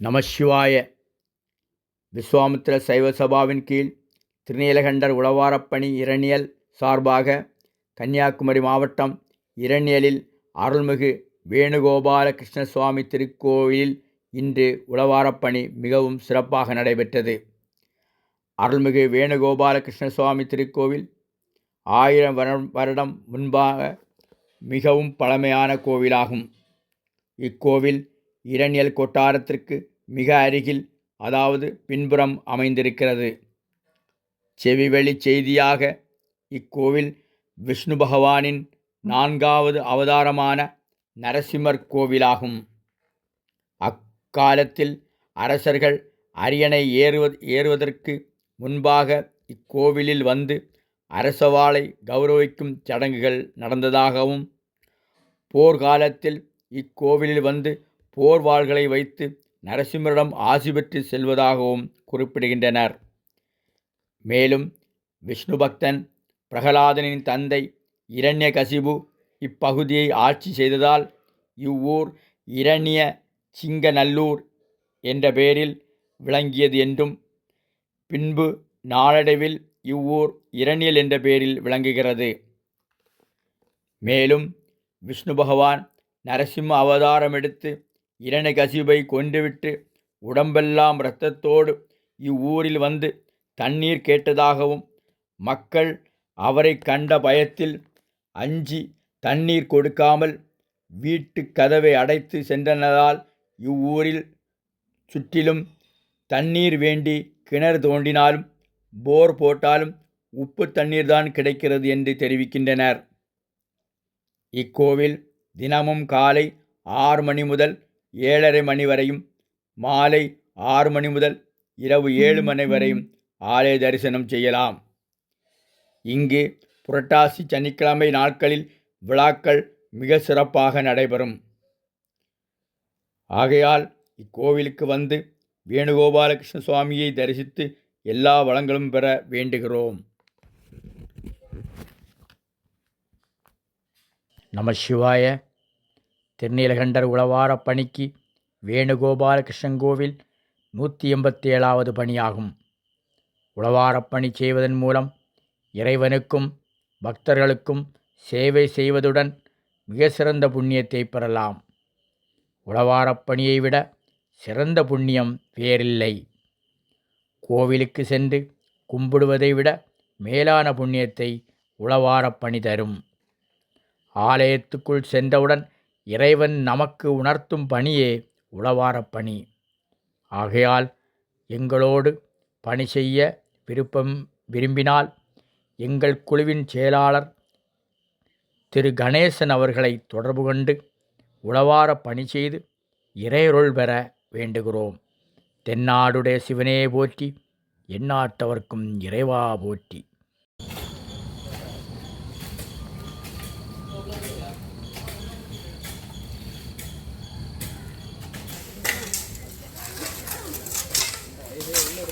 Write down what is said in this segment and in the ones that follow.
நமசிவாய விஸ்வாமித்ர சைவ சபாவின் கீழ் திருநீலகண்டர் உளவாரப்பணி இரணியல் சார்பாக கன்னியாகுமரி மாவட்டம் இரணியலில் அருள்மிகு வேணுகோபால கிருஷ்ண சுவாமி திருக்கோயிலில் இன்று உளவாரப்பணி மிகவும் சிறப்பாக நடைபெற்றது. அருள்மிகு வேணுகோபால கிருஷ்ண சுவாமி திருக்கோவில் ஆயிரம் வருடம் முன்பாக மிகவும் பழமையான கோவிலாகும். இக்கோவில் இரணியல் கொட்டாரத்திற்கு மிக அருகில் அதாவது பின்புறம் அமைந்திருக்கிறது. செவிவெளி செய்தியாக இக்கோவில் விஷ்ணு பகவானின் நான்காவது அவதாரமான நரசிம்மர் கோவிலாகும். அக்காலத்தில் அரசர்கள் அரியணை ஏறுவ ஏறுவதற்கு முன்பாக இக்கோவிலில் வந்து அரசவாளை கௌரவிக்கும் சடங்குகள் நடந்ததாகவும் போர்க்காலத்தில் இக்கோவிலில் வந்து போர்வாள்களை வைத்து நரசிம்மரிடம் ஆசி பெற்று செல்வதாகவும் குறிப்பிடுகின்றனர். மேலும் விஷ்ணு பக்தன் பிரகலாதனின் தந்தை இரண்ய கசிபு இப்பகுதியை ஆட்சி செய்ததால் இவ்வூர் இரண்ய சிங்கநல்லூர் என்ற பெயரில் விளங்கியது என்றும் பின்பு நாளடைவில் இவ்வூர் இரணியல் என்ற பெயரில் விளங்குகிறது. மேலும் விஷ்ணு பகவான் நரசிம்ம அவதாரம் எடுத்து இரண்யகசிபை கொன்றுவிட்டு உடம்பெல்லாம் இரத்தத்தோடு இவ்வூரில் வந்து தண்ணீர் கேட்டதாகவும் மக்கள் அவரை கண்ட பயத்தில் அஞ்சி தண்ணீர் கொடுக்காமல் வீட்டு கதவை அடைத்து சென்றனதால் இவ்வூரில் சுற்றிலும் தண்ணீர் வேண்டி கிணறு தோண்டினாலும் போர் போட்டாலும் உப்பு தண்ணீர் தான் கிடைக்கிறது என்று தெரிவிக்கின்றனர். இக்கோவில் தினமும் காலை ஆறு மணி முதல் ஏழரை மணி வரையும் மாலை ஆறு மணி முதல் இரவு ஏழு மணி வரையும் ஆலய தரிசனம் செய்யலாம். இங்கு புரட்டாசி சனிக்கிழமை நாட்களில் விழாக்கள் மிக சிறப்பாக நடைபெறும். ஆகையால் இக்கோவிலுக்கு வந்து வேணுகோபாலகிருஷ்ண சுவாமியை தரிசித்து எல்லா வளங்களும் பெற வேண்டுகிறோம். நம சிவாய. திருநீலகண்டர் உளவார பணிக்கு வேணுகோபால கிருஷ்ணன் கோவில் நூற்றி எண்பத்தி ஏழாவது பணியாகும் உளவாரப்பணி செய்வதன் மூலம் இறைவனுக்கும் பக்தர்களுக்கும் சேவை செய்வதுடன் மிக சிறந்த புண்ணியத்தை பெறலாம். உளவாரப்பணியை விட சிறந்த புண்ணியம் வேறில்லை. கோவிலுக்கு சென்று கும்பிடுவதை விட மேலான புண்ணியத்தை உளவாரப்பணி தரும். ஆலயத்துக்குள் சென்றவுடன் இறைவன் நமக்கு உணர்த்தும் பணியே உளவாரப் பணி. ஆகையால் எங்களோடு பணி செய்ய விருப்பம் விரும்பினால் எங்கள் குழுவின் செயலாளர் திரு. கணேசன் அவர்களை தொடர்பு கொண்டு உளவார பணி செய்து இறையருள் பெற வேண்டுகிறோம். தென்னாடுடைய சிவனே போற்றி எந்நாட்டவர்க்கும் இறைவா போற்றி.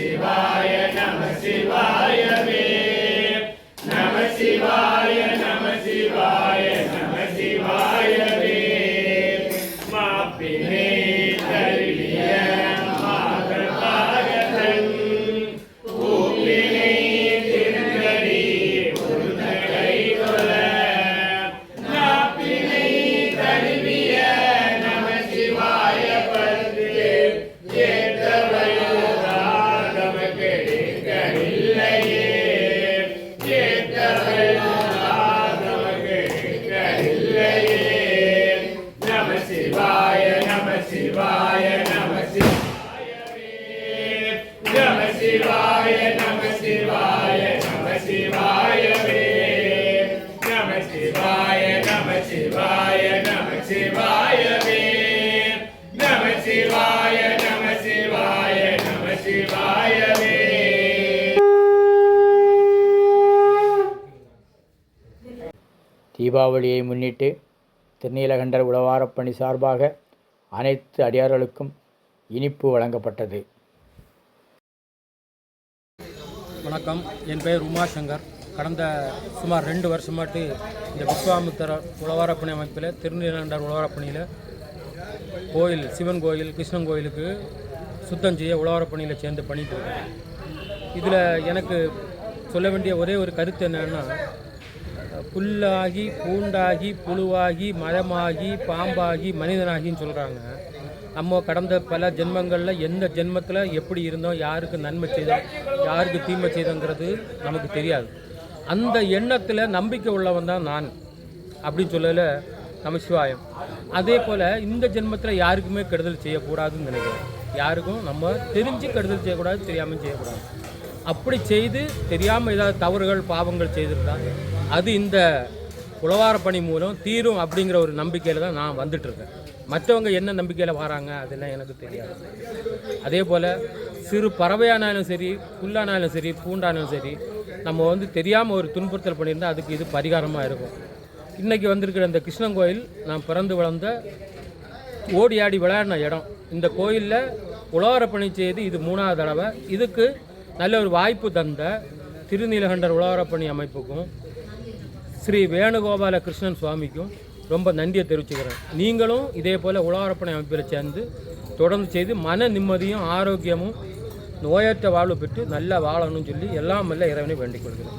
Shiva. சிவாய நம சிவாய நம சிவாயவே நம சிவாய நம சிவாய நம சிவாயவே நம சிவாய நம சிவாய நம சிவாயவே தீபாவளியை முன்னிட்டு திருநீலகண்டர் உளவாரப்பணி சார்பாக அனைத்து அடியார்களுக்கும் இனிப்பு வழங்கப்பட்டது. வணக்கம். என் பெயர் உமா சங்கர். கடந்த சுமார் ரெண்டு வருஷமாட்டு இந்த விஸ்வாமித்திர உழவாரப்பணி அமைப்பில் திருநீலகண்டர் உழவாரப்பணியில் கோயில் சிவன் கோயில் கிருஷ்ணன் கோயிலுக்கு சுத்தம் செய்ய உழவாரப்பணியில் சேர்ந்து பண்ணிட்டு இருக்கேன் இதில் எனக்கு சொல்ல வேண்டிய ஒரே ஒரு கருத்து என்னென்னா புல்லாகி பூண்டாகி புழுவாகி மரமாகி பாம்பாகி மனிதனாகின்னு சொல்கிறாங்க நம்ம கடந்த பல ஜென்மங்களில் எந்த ஜென்மத்தில் எப்படி இருந்தோம் யாருக்கு நன்மை செய்தோம் யாருக்கு தீமை செய்தோங்கிறது நமக்கு தெரியாது. அந்த எண்ணத்தில் நம்பிக்கை உள்ளவன் தான் நான் அப்படின்னு சொல்லல நமசிவாயம் அதே போல் இந்த ஜென்மத்தில் யாருக்குமே கெடுதல் செய்யக்கூடாதுன்னு நினைக்கிறேன். யாருக்கும் நம்ம தெரிஞ்சு கெடுதல் செய்யக்கூடாது தெரியாமல் செய்யக்கூடாது. அப்படி செய்து தெரியாமல் ஏதாவது தவறுகள் பாவங்கள் செய்திருந்தால் அது இந்த உழவார பணி மூலம் தீரும் அப்படிங்கிற ஒரு நம்பிக்கையில் தான் நான் வந்துட்டுருக்கேன் மற்றவங்க என்ன நம்பிக்கையில் வராங்க அதெல்லாம் எனக்கு தெரியாது. அதே போல் சிறு பறவையானாலும் சரி புல்லானாலும் சரி பூண்டானாலும் சரி நம்ம வந்து தெரியாமல் ஒரு துன்புறுத்தல் பண்ணியிருந்தால் அதுக்கு இது பரிகாரமாக இருக்கும். இன்றைக்கி வந்திருக்கிற இந்த கிருஷ்ணன் கோயில் நான் பிறந்து வளர்ந்த ஓடி ஆடி விளையாடின இடம். இந்த கோயிலில் உழவர பணி செய்து இது மூணாவது தடவை. இதுக்கு நல்ல ஒரு வாய்ப்பு தந்த திருநீலகண்டர் உழவர பணி அமைப்புக்கும் ஸ்ரீ வேணுகோபால கிருஷ்ணன் சுவாமிக்கும் ரொம்ப நன்றியை தெரிவிச்சுக்கிறேன். நீங்களும் இதே போல் உலகப்பனை அமைப்பில் சேர்ந்து தொடர்ந்து செய்து மன நிம்மதியும் ஆரோக்கியமும் நோயற்ற வாழ்வு பெற்று நல்லா வாழணும்னு சொல்லி எல்லாம் வல்ல இறைவனை வேண்டிக் கொள்கிறேன்.